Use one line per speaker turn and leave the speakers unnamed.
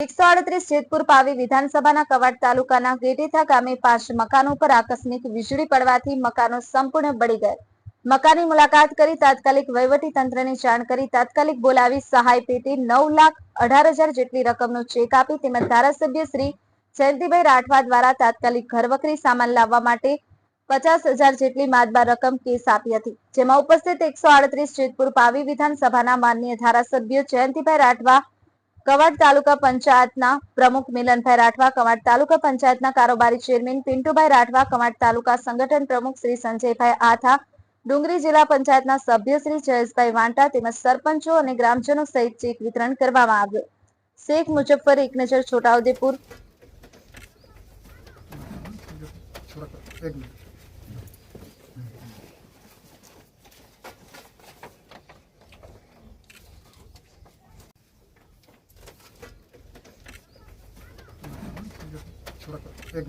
એકસો પાવી વિધાનસભાના કવાડ તાલુકાના ગેટેથા ગામે પાંચ મકાનો પર આકસ્મિક વીજળી પડવાથી મકાનો સંપૂર્ણ બળી ગયા. મકાનની મુલાકાત કરી તાત્કાલિક વહીવટી તંત્રને જાણ કરી તાત્કાલિક બોલાવી સહાય પેટે નવ લાખ અઢાર હજાર જેટલી રકમનો ચેક આપી તેમજ ધારાસભ્ય શ્રી જયંતિભાઈ રાઠવા દ્વારા તાત્કાલિક ઘરવકરી સામાન લાવવા માટે પચાસ હજાર જેટલી માદબાર રકમ કેસ આપી હતી. જેમાં ઉપસ્થિત એકસો આડત્રીસ જેતપુર પાવી વિધાનસભાના માનનીય ધારાસભ્ય જયંતિભાઈ રાઠવા કવાડ તાલુકા પંચાયતના પ્રમુખ મિલનભાઈ રાઠવા, કવાડ તાલુકા પંચાયતના કારોબારી ચેરમેન પિન્ટુભાઈ રાઠવા, કવાડ તાલુકા સંગઠન પ્રમુખ શ્રી સંજયભાઈ આથા, ડુંગરી જિલ્લા પંચાયતના સભ્ય શ્રી જયેશભાઈ વાંટા તેમજ સરપંચો અને ગ્રામજનો સહિત ચેક વિતરણ કરવામાં આવ્યું. શેખ મુજફ્ફર એક નજર છોટાઉદેપુર.
થોડાક એક